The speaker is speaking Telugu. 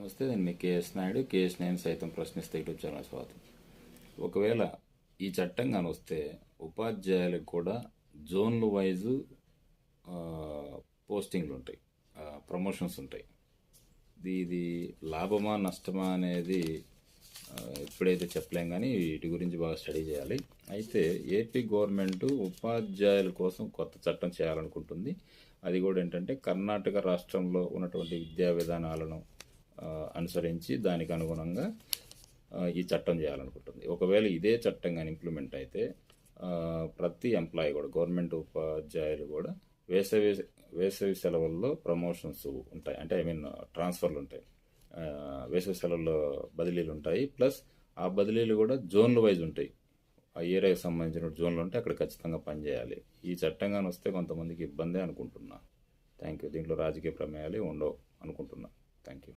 నమస్తే నేను మీ కేఎస్ నాయుడు కేఎస్ నేను సైతం ప్రశ్నిస్తే యూట్యూబ్ ఛానల్ స్వాగతం ఒకవేళ ఈ చట్టం కానీ వస్తే ఉపాధ్యాయులకు కూడా జోన్లు వైజు పోస్టింగ్లు ఉంటాయి ప్రమోషన్స్ ఉంటాయి. ఇది లాభమా నష్టమా అనేది ఎప్పుడైతే చెప్పలేం కానీ వీటి గురించి బాగా స్టడీ చేయాలి. అయితే ఏపీ గవర్నమెంట్ ఉపాధ్యాయుల కోసం కొత్త చట్టం చేయాలనుకుంటుంది. అది కూడా ఏంటంటే కర్ణాటక రాష్ట్రంలో ఉన్నటువంటి విద్యా విధానాలను అనుసరించి దానికి అనుగుణంగా ఈ చట్టం చేయాలనుకుంటుంది. ఒకవేళ ఇదే చట్టం కానీ ఇంప్లిమెంట్ అయితే ప్రతి ఎంప్లాయీ కూడా గవర్నమెంట్ ఉపాధ్యాయులు కూడా వేసవి వేసవి సెలవుల్లో ప్రమోషన్స్ ఉంటాయి. అంటే ఐ మీన్ ట్రాన్స్ఫర్లు ఉంటాయి. వేసవి సెలవుల్లో బదిలీలు ఉంటాయి. ప్లస్ ఆ బదిలీలు కూడా జోన్లు వైజ్ ఉంటాయి. ఆ ఏరియాకి సంబంధించిన జోన్లు ఉంటే అక్కడ ఖచ్చితంగా పనిచేయాలి. ఈ చట్టంగానే వస్తే కొంతమందికి ఇబ్బందే అనుకుంటున్నా. థ్యాంక్ యూ దీంట్లో రాజకీయ ప్రమేయాలు ఉండవు అనుకుంటున్నా. Thank you